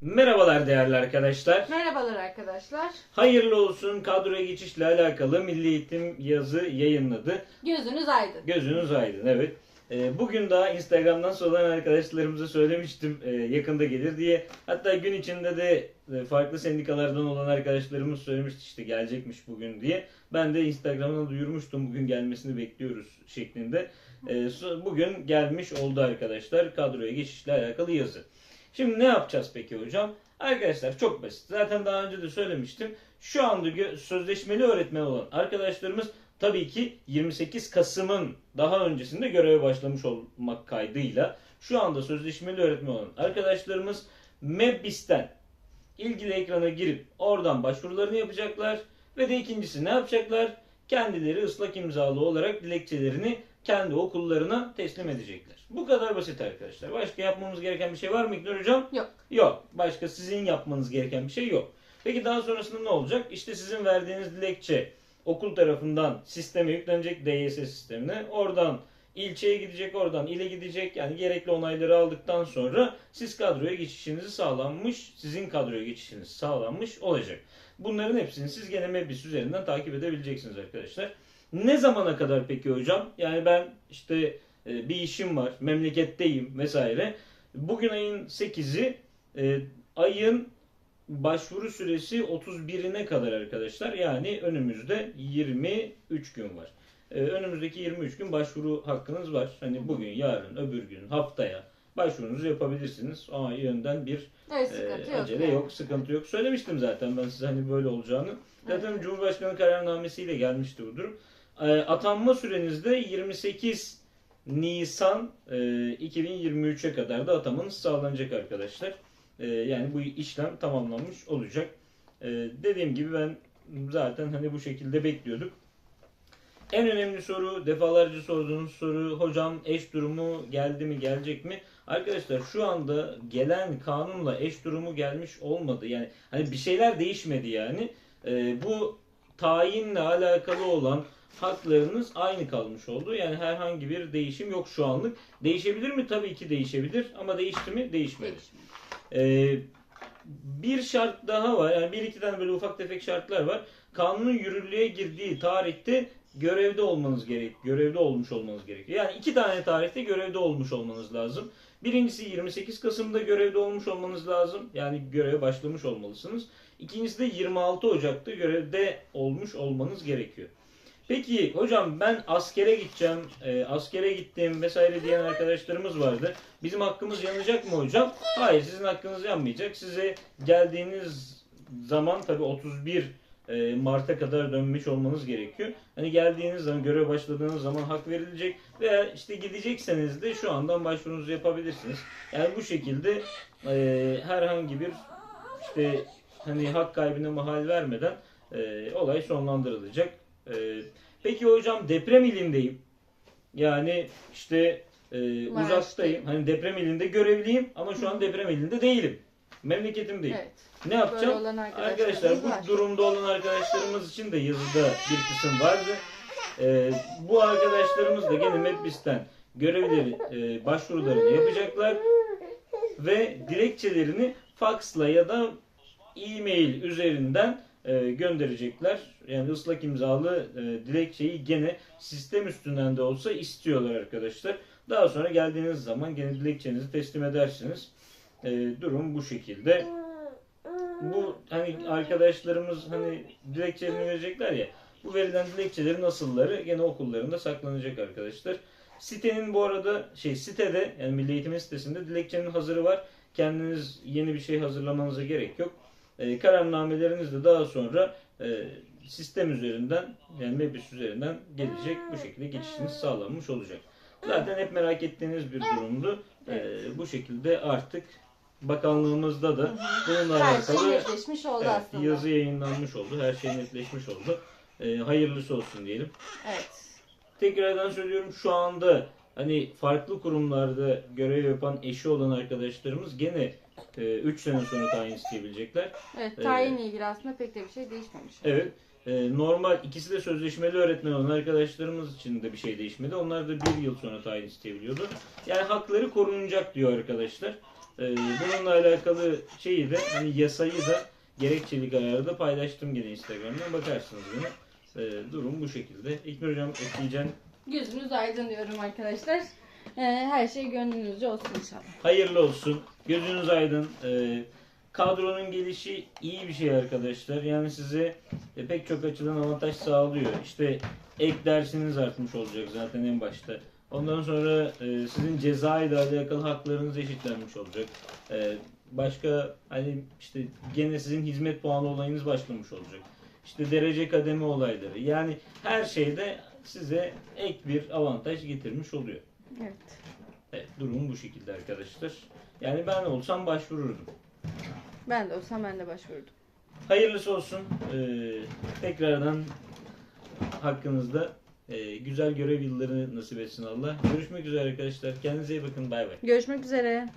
Merhabalar değerli arkadaşlar. Merhabalar arkadaşlar. Hayırlı olsun kadroya geçişle alakalı Milli Eğitim yazı yayınladı. Gözünüz aydın. Gözünüz aydın evet. Ee, Bugün daha Instagram'dan soran arkadaşlarımıza söylemiştim e, yakında gelir diye. Hatta gün içinde de e, farklı sendikalardan olan arkadaşlarımız söylemişti işte gelecekmiş bugün diye. Ben de Instagram'dan duyurmuştum bugün gelmesini bekliyoruz şeklinde. Ee, Bugün gelmiş oldu arkadaşlar kadroya geçişle alakalı yazı. Şimdi ne yapacağız peki hocam? Arkadaşlar çok basit. Zaten daha önce de söylemiştim. Şu anda sözleşmeli öğretmen olan arkadaşlarımız tabii ki 28 Kasım'ın daha öncesinde göreve başlamış olmak kaydıyla şu anda sözleşmeli öğretmen olan arkadaşlarımız MEBİS'ten ilgili ekrana girip oradan başvurularını yapacaklar ve de ikincisi ne yapacaklar? Kendileri ıslak imzalı olarak dilekçelerini kendi okullarına teslim edecekler. Bu kadar basit arkadaşlar. Başka yapmamız gereken bir şey var mı İknur Hocam? Yok. Yok. Başka sizin yapmanız gereken bir şey yok. Peki daha sonrasında ne olacak? İşte sizin verdiğiniz dilekçe okul tarafından sisteme yüklenecek DYS sistemine. Oradan ilçeye gidecek, oradan ile gidecek. Yani gerekli onayları aldıktan sonra siz kadroya geçişinizi sağlanmış, sizin kadroya geçişiniz sağlanmış olacak. Bunların hepsini siz gene Mebis üzerinden takip edebileceksiniz arkadaşlar. Ne zamana kadar peki hocam? Yani ben işte e, bir işim var, memleketteyim vesaire. Bugün ayın 8'i, e, ayın başvuru süresi 31'ine kadar arkadaşlar. Yani önümüzde 23 gün var. E, önümüzdeki 23 gün başvuru hakkınız var. Hani bugün, yarın, öbür gün, haftaya başvurunuzu yapabilirsiniz. Ama yönden bir Evet yok. acele yani. yok, sıkıntı yok. Söylemiştim zaten ben size hani böyle olacağını. Zaten Evet. Cumhurbaşkanı kararnamesiyle gelmişti bu durum. Ee, atanma sürenizde 28 Nisan e, 2023'e kadar da atamanız sağlanacak arkadaşlar. Ee, yani bu işlem tamamlanmış olacak. Ee, dediğim gibi ben zaten hani bu şekilde bekliyorduk. En önemli soru, defalarca sorduğunuz soru, hocam eş durumu geldi mi, gelecek mi? Arkadaşlar şu anda gelen kanunla eş durumu gelmiş olmadı. Yani hani bir şeyler değişmedi yani. Ee, bu tayinle alakalı olan haklarınız aynı kalmış oldu. Yani herhangi bir değişim yok şu anlık. Değişebilir mi? Tabii ki değişebilir. Ama değişti mi? Değişmedi. Ee, bir şart daha var. Yani bir iki tane böyle ufak tefek şartlar var. Kanunun yürürlüğe girdiği tarihte görevde olmanız gerek. Görevde olmuş olmanız gerekiyor. Yani iki tane tarihte görevde olmuş olmanız lazım. Birincisi 28 Kasım'da görevde olmuş olmanız lazım. Yani göreve başlamış olmalısınız. İkincisi de 26 Ocak'ta görevde olmuş olmanız gerekiyor. Peki hocam ben askere gideceğim, e, askere gittim vesaire diyen arkadaşlarımız vardı. Bizim hakkımız yanacak mı hocam? Hayır sizin hakkınız yanmayacak. Size geldiğiniz zaman tabi 31 e, Mart'a kadar dönmüş olmanız gerekiyor. Hani geldiğiniz zaman göreve başladığınız zaman hak verilecek veya işte gidecekseniz de şu andan başvurunuzu yapabilirsiniz. Yani bu şekilde e, herhangi bir işte hani hak kaybına mahal vermeden e, olay sonlandırılacak. E, peki hocam deprem ilindeyim. Yani işte e, uzaktayım. Hani deprem ilinde görevliyim ama şu an deprem ilinde değilim. Memleketimdeyim. Evet. Ne yapacağım? olan Arkadaşlar arkadaşlarımız bu var. durumda olan arkadaşlarımız için de yazıda bir kısım vardı. Ee, bu arkadaşlarımız da gene Medbis'ten görevleri, e, başvurularını yapacaklar ve dilekçelerini faksla ya da e-mail üzerinden e, gönderecekler. Yani ıslak imzalı e, dilekçeyi gene sistem üstünden de olsa istiyorlar arkadaşlar. Daha sonra geldiğiniz zaman gene dilekçenizi teslim edersiniz. E, durum bu şekilde bu hani arkadaşlarımız hani dilekçelerini verecekler ya bu verilen dilekçelerin asılları gene okullarında saklanacak arkadaşlar. Sitenin bu arada şey sitede yani Milli Eğitim sitesinde dilekçenin hazırı var. Kendiniz yeni bir şey hazırlamanıza gerek yok. Ee, kararnameleriniz de daha sonra e, sistem üzerinden yani Mebis üzerinden gelecek. Bu şekilde geçişiniz sağlanmış olacak. Zaten hep merak ettiğiniz bir durumdu. Ee, bu şekilde artık bakanlığımızda da bununla Her şey alakalı netleşmiş oldu Evet, aslında. yazı yayınlanmış oldu. Her şey netleşmiş oldu. Ee, hayırlısı olsun diyelim. Evet. Tekrardan söylüyorum şu anda hani farklı kurumlarda görev yapan eşi olan arkadaşlarımız gene 3 sene sonra tayin isteyebilecekler. Evet. Evet. Tayinle ilgili aslında pek de bir şey değişmemiş. Evet. e, normal ikisi de sözleşmeli öğretmen olan arkadaşlarımız için de bir şey değişmedi. Onlar da bir yıl sonra tayin isteyebiliyordu. Yani hakları korunacak diyor arkadaşlar. Ee, bununla alakalı şeyi de hani yasayı da gerekçeli kararı da paylaştım yine Instagram'dan bakarsınız bunu. Ee, durum bu şekilde. İlknur hocam ekleyeceğin Gözünüz aydın diyorum arkadaşlar. Ee, her şey gönlünüzce olsun inşallah. hayırlı olsun. Gözünüz aydın. Ee, kadronun gelişi iyi bir şey arkadaşlar. Yani size e, pek çok açıdan avantaj sağlıyor. İşte ek dersiniz artmış olacak zaten en başta. Ondan sonra e, sizin ceza ile alakalı haklarınız eşitlenmiş olacak. E, başka hani işte gene sizin hizmet puanı olayınız başlamış olacak. İşte derece kademe olayları. Yani her şeyde size ek bir avantaj getirmiş oluyor. Evet. Evet, durum bu şekilde arkadaşlar. Yani ben olsam başvururdum. Ben de olsam ben de başvurdum. Hayırlısı olsun. Ee, tekrardan hakkınızda e, güzel görev yılları nasip etsin Allah. Görüşmek üzere arkadaşlar. Kendinize iyi bakın. Bay bay. Görüşmek üzere.